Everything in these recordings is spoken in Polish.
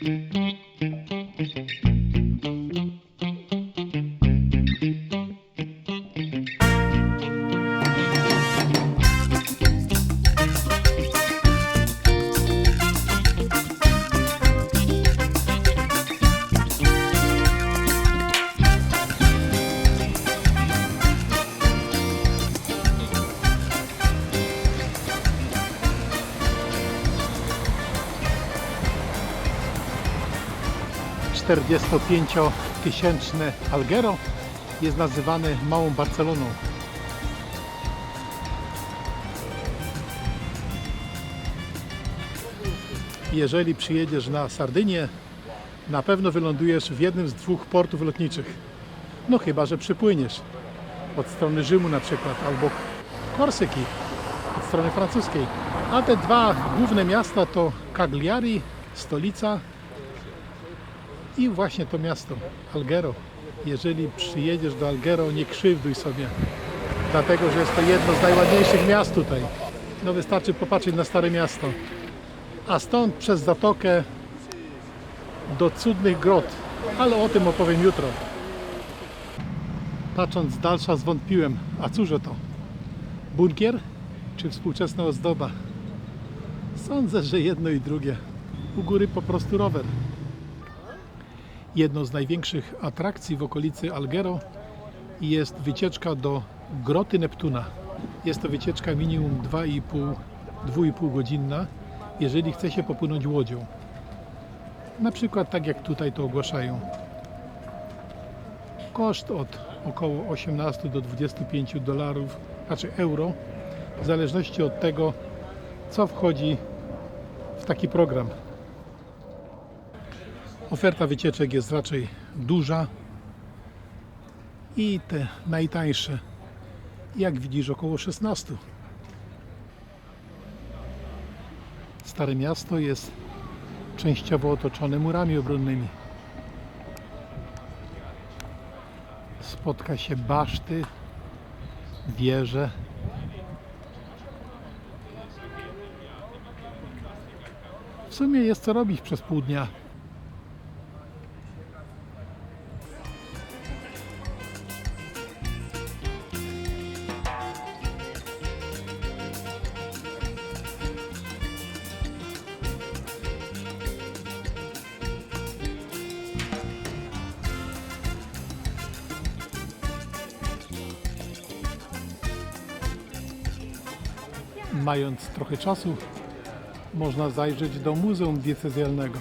Mm-hmm. Tysięczne Algero jest nazywane Małą Barceloną. Jeżeli przyjedziesz na Sardynię, na pewno wylądujesz w jednym z dwóch portów lotniczych. No chyba, że przypłyniesz od strony Rzymu na przykład, albo Korsyki od strony francuskiej. A te dwa główne miasta to Cagliari, stolica i właśnie to miasto, Algero. Jeżeli przyjedziesz do Algero, nie krzywduj sobie, dlatego że jest to jedno z najładniejszych miast tutaj. No wystarczy popatrzeć na Stare Miasto. A stąd przez zatokę do cudnych grot, ale o tym opowiem jutro. Patrząc z dalsza zwątpiłem, a cóż to? Bunkier czy współczesna ozdoba? Sądzę, że jedno i drugie. U góry po prostu rower. Jedną z największych atrakcji w okolicy Algero jest wycieczka do Groty Neptuna. Jest to wycieczka minimum 2,5 2,5 godzinna, jeżeli chce się popłynąć łodzią. Na przykład tak jak tutaj to ogłaszają. Koszt od około 18 do 25 dolarów, znaczy euro, w zależności od tego, co wchodzi w taki program. Oferta wycieczek jest raczej duża i te najtańsze, jak widzisz, około 16. Stare miasto jest częściowo otoczone murami obronnymi. Spotka się baszty, wieże. W sumie jest co robić przez pół dnia. Mając trochę czasu, można zajrzeć do Muzeum Diecezjalnego.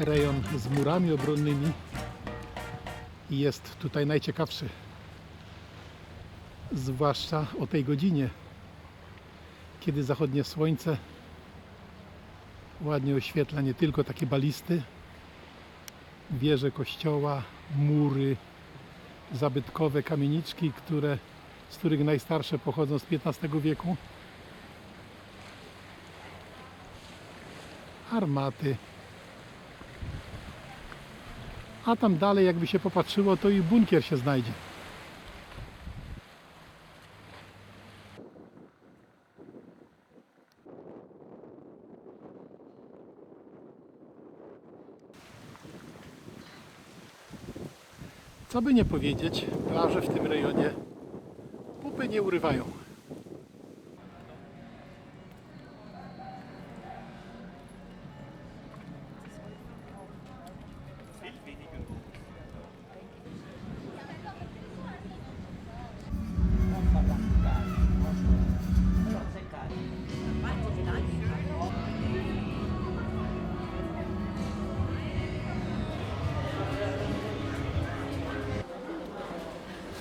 Rejon z murami obronnymi. Jest tutaj najciekawszy. Zwłaszcza o tej godzinie, kiedy zachodnie słońce ładnie oświetla nie tylko takie balisty, wieże kościoła, mury, zabytkowe kamieniczki, które, z których najstarsze pochodzą z XV wieku, armaty, a tam dalej jakby się popatrzyło, to i bunkier się znajdzie. Co by nie powiedzieć, plaże w tym rejonie pupy nie urywają.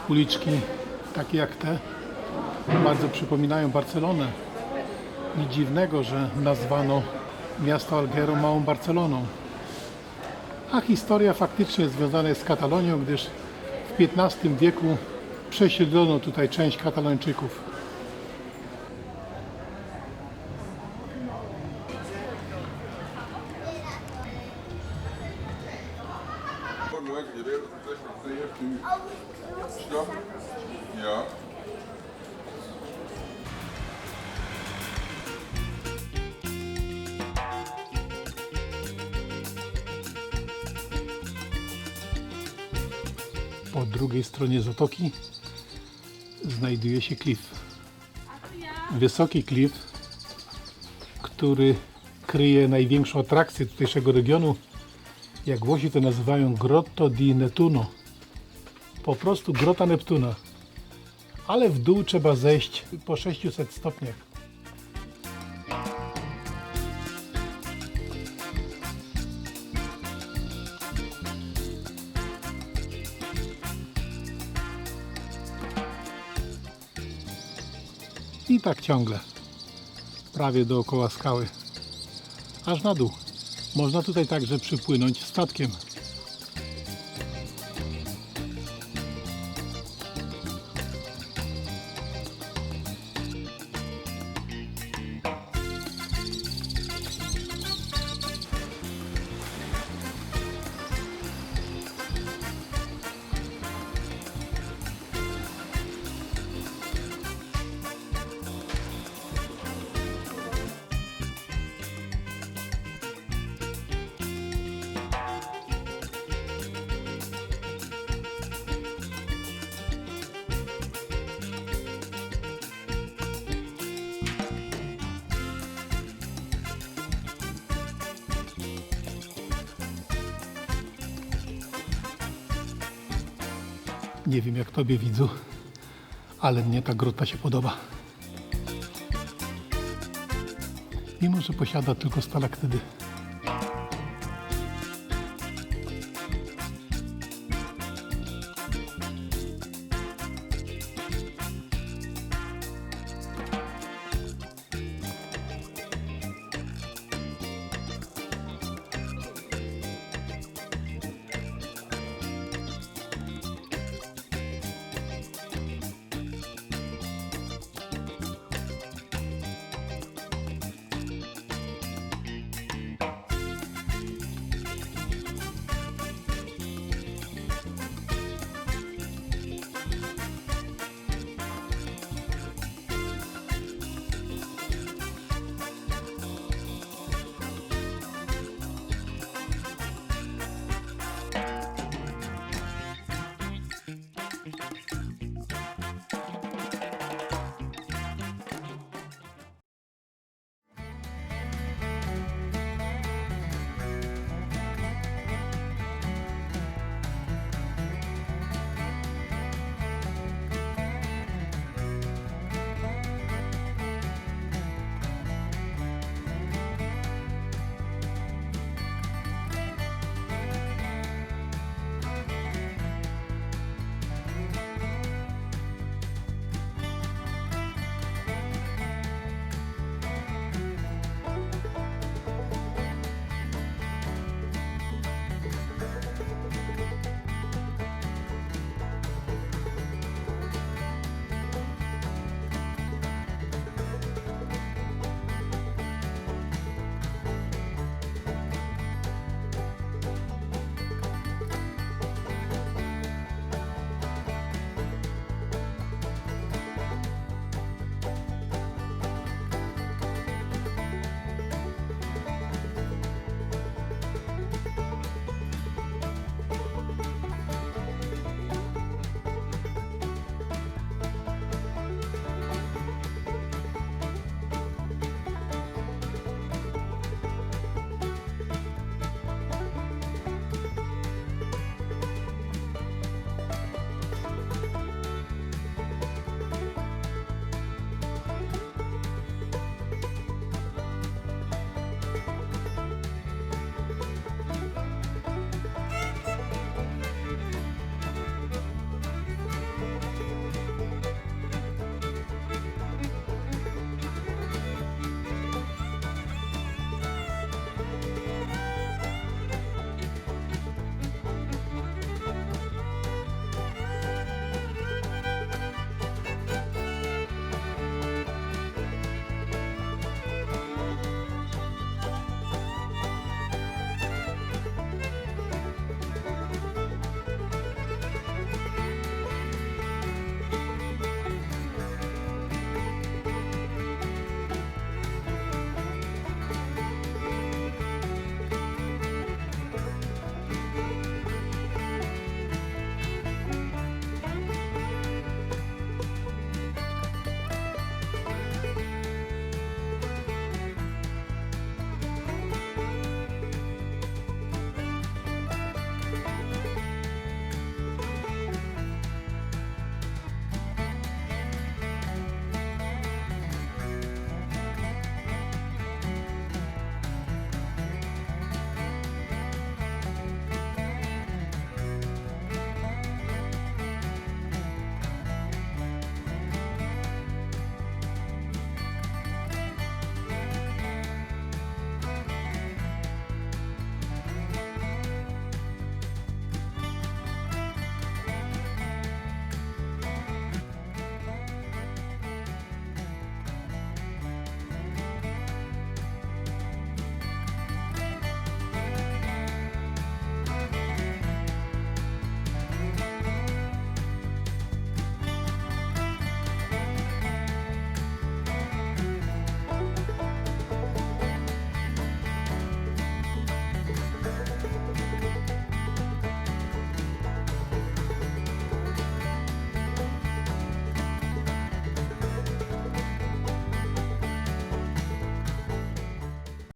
Uliczki takie jak te bardzo przypominają Barcelonę. Nic dziwnego, że nazwano miasto Alghero Małą Barceloną. A historia faktycznie związana jest z Katalonią, gdyż w XV wieku przesiedlono tutaj część Katalończyków. Ja. Po drugiej stronie zatoki znajduje się klif. Wysoki klif, który kryje największą atrakcję tutejszego regionu. Jak Włosi to nazywają Grotto di Nettuno. Po prostu grota Neptuna. Ale w dół trzeba zejść po 600 stopniach. I tak ciągle. Prawie dookoła skały. Aż na dół. Można tutaj także przypłynąć statkiem. Nie wiem jak tobie widzu, ale mnie ta grota się podoba. Mimo, że posiada tylko stalaktydy.